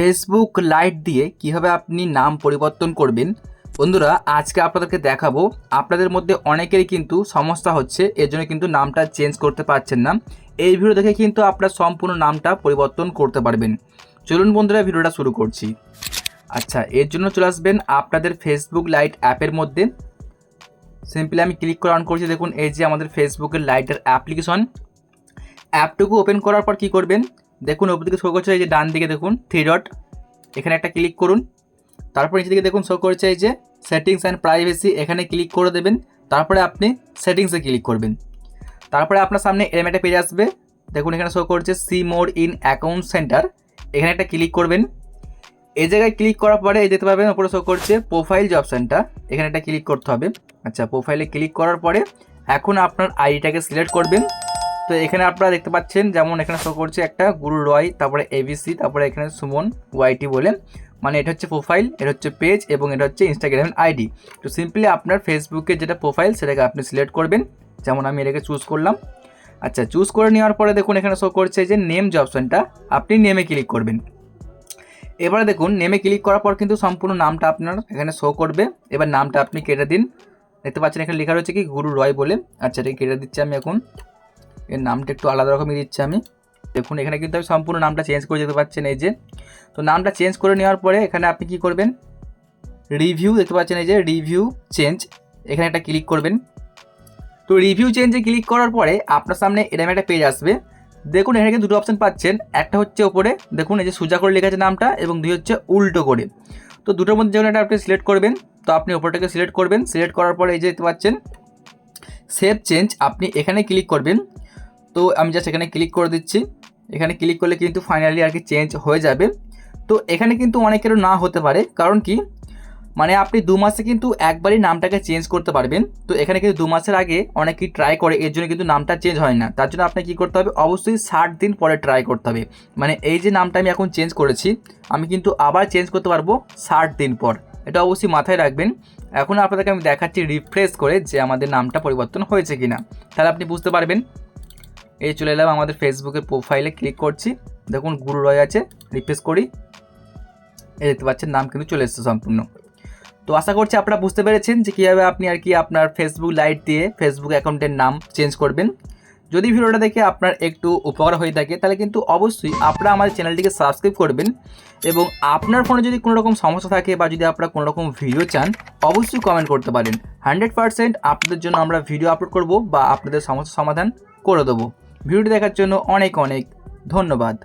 Facebook light দিয়ে কীভাবে আপনি নাম পরিবর্তন করবেন। বন্ধুরা, আজকে আপনাদেরকে দেখাবো। আপনাদের মধ্যে অনেকেরই কিন্তু সমস্যা হচ্ছে এর জন্য কিন্তু নামটা চেঞ্জ করতে পারছেন না। এই ভিডিও দেখে কিন্তু আপনার সম্পূর্ণ নামটা পরিবর্তন করতে পারবেন। চলুন বন্ধুরা, ভিডিওটা শুরু করছি। আচ্ছা এর জন্য চলে আসবেন আপনাদের ফেসবুক লাইট অ্যাপের মধ্যে। সিম্পলি আমি ক্লিক করে অন করছি। দেখুন, এই যে আমাদের ফেসবুকের লাইটের অ্যাপ্লিকেশন অ্যাপটুকু ওপেন করার পর কী করবেন? দেখুন ওপর দিকে শো করছে এই যে ডান দিকে দেখুন থ্রি ডট এখানে একটা ক্লিক করুন। তারপর নিচে দিকে দেখুন শো করছে এই যে সেটিংস অ্যান্ড প্রাইভেসি এখানে ক্লিক করে দেবেন। তারপরে আপনি সেটিংসে ক্লিক করবেন। তারপরে আপনার সামনে এরম একটা পেজ আসবে। দেখুন, এখানে শো করছে see mode in account centre এখানে একটা ক্লিক করবেন। এই জায়গায় ক্লিক করার পরে দেখতে পাবেন ওপরে শো করছে প্রোফাইল যে অপশানটা এখানে একটা ক্লিক করতে হবে। আচ্ছা প্রোফাইলে ক্লিক করার পরে এখন আপনার আইডিটাকে সিলেক্ট করবেন। তো এখানে আপনারা দেখতে পাচ্ছেন, যেমন এখানে শো করছে একটা গুরু রয়, তারপরে এবিসি তারপরে এখানে সুমন ওয়াইটি বলে। মানে এটা হচ্ছে প্রোফাইল এটা হচ্ছে পেজ এবং এটা হচ্ছে ইনস্টাগ্রামের আইডি তো সিম্পলি আপনার ফেসবুকে যেটা প্রোফাইল সেটাকে আপনি সিলেক্ট করবেন। যেমন আমি এটাকে চুজ করলাম। আচ্ছা চুজ করে নেওয়ার পরে দেখুন, এখানে শো করছে যে নেম যে অপশানটা আপনি নেমে ক্লিক করবেন। এবারে দেখুন নেমে ক্লিক করার পর কিন্তু সম্পূর্ণ নামটা আপনার এখানে শো করবে। এবার নামটা আপনি কেটে দিন। দেখতে পাচ্ছেন, এখানে লেখা রয়েছে কি, গুরু রয় বলে। আচ্ছা এটাকে কেটে দিচ্ছি আমি এখন। এর নামটা একটু আলাদা রকমই দিচ্ছি আমি। দেখুন, এখানে কিন্তু আমি সম্পূর্ণ নামটা চেঞ্জ করে যেতে পারছেন এই যে। তো নামটা চেঞ্জ করে নেওয়ার পরে এখানে আপনি কি করবেন? রিভিউ দেখতে পাচ্ছেন এই যে, রিভিউ চেঞ্জ। এখানে একটা ক্লিক করবেন। তো রিভিউ চেঞ্জে ক্লিক করার পরে আপনার সামনে এরকম একটা পেজ আসবে। দেখুন, এখানে দুটো অপশান পাচ্ছেন। একটা হচ্ছে ওপরে, দেখুন এই যে সোজা করে লেখা আছে নামটা, এবং দুই হচ্ছে উল্টো করে। তো দুটোর মধ্যে যেমন একটা আপনি সিলেক্ট করবেন। তো আপনি ওপরটাকে সিলেক্ট করবেন। সিলেক্ট করার পরে এই যে দেখতে পাচ্ছেন, সেভ চেঞ্জ, আপনি এখানে ক্লিক করবেন। তো আমি জাস্ট এখানে ক্লিক করে দিচ্ছি। এখানে ক্লিক করলে কিন্তু ফাইনালি আর কি চেঞ্জ হয়ে যাবে। তো এখানে কিন্তু অনেকেরও না হতে পারে। কারণ কি? মানে আপনি দু মাসে কিন্তু একবারই নামটাকে চেঞ্জ করতে পারবেন। তো এখানে কিন্তু দু মাসের আগে অনেকেই ট্রাই করে, এর জন্য কিন্তু নামটা চেঞ্জ হয় না। তার জন্য আপনাকে কী করতে হবে? অবশ্যই ষাট দিন পরে ট্রাই করতে হবে। মানে এই যে নামটা আমি এখন চেঞ্জ করেছি, আমি কিন্তু আবার চেঞ্জ করতে পারব ষাট দিন পর। এটা অবশ্যই মাথায় রাখবেন। এখন আপনাদেরকে আমি দেখাচ্ছি রিফ্রেশ করে যে আমাদের নামটা পরিবর্তন হয়েছে কি না তাহলে আপনি বুঝতে পারবেন। এই চলে এলাম আমাদের ফেসবুকের প্রোফাইলে ক্লিক করছি। দেখুন, গুরু রয় আছে রিফ্রেশ করি। এই দেখতে পাচ্ছেন, নাম কিন্তু চলে এসেছে সম্পূর্ণ। তো আশা করছি আপনারা বুঝতে পেরেছেন যে কীভাবে আপনি আর কি আপনার ফেসবুক লাইট দিয়ে ফেসবুক অ্যাকাউন্টের নাম চেঞ্জ করবেন। যদি ভিডিওটা দেখে আপনার একটু উপকার হয়ে থাকে, তাহলে কিন্তু অবশ্যই আপনারা আমাদের চ্যানেলটিকে সাবস্ক্রাইব করবেন এবং আপনার ফোনে যদি কোনো রকম সমস্যা থাকে বা যদি আপনারা কোনো রকম ভিডিও চান, অবশ্যই কমেন্ট করতে পারেন। হান্ড্রেড পারসেন্ট আপনাদের জন্য আমরা ভিডিও আপলোড করব বা আপনাদের সমস্যার সমাধান করে দেবো। ভিডিওটি দেখার জন্য অনেক অনেক ধন্যবাদ।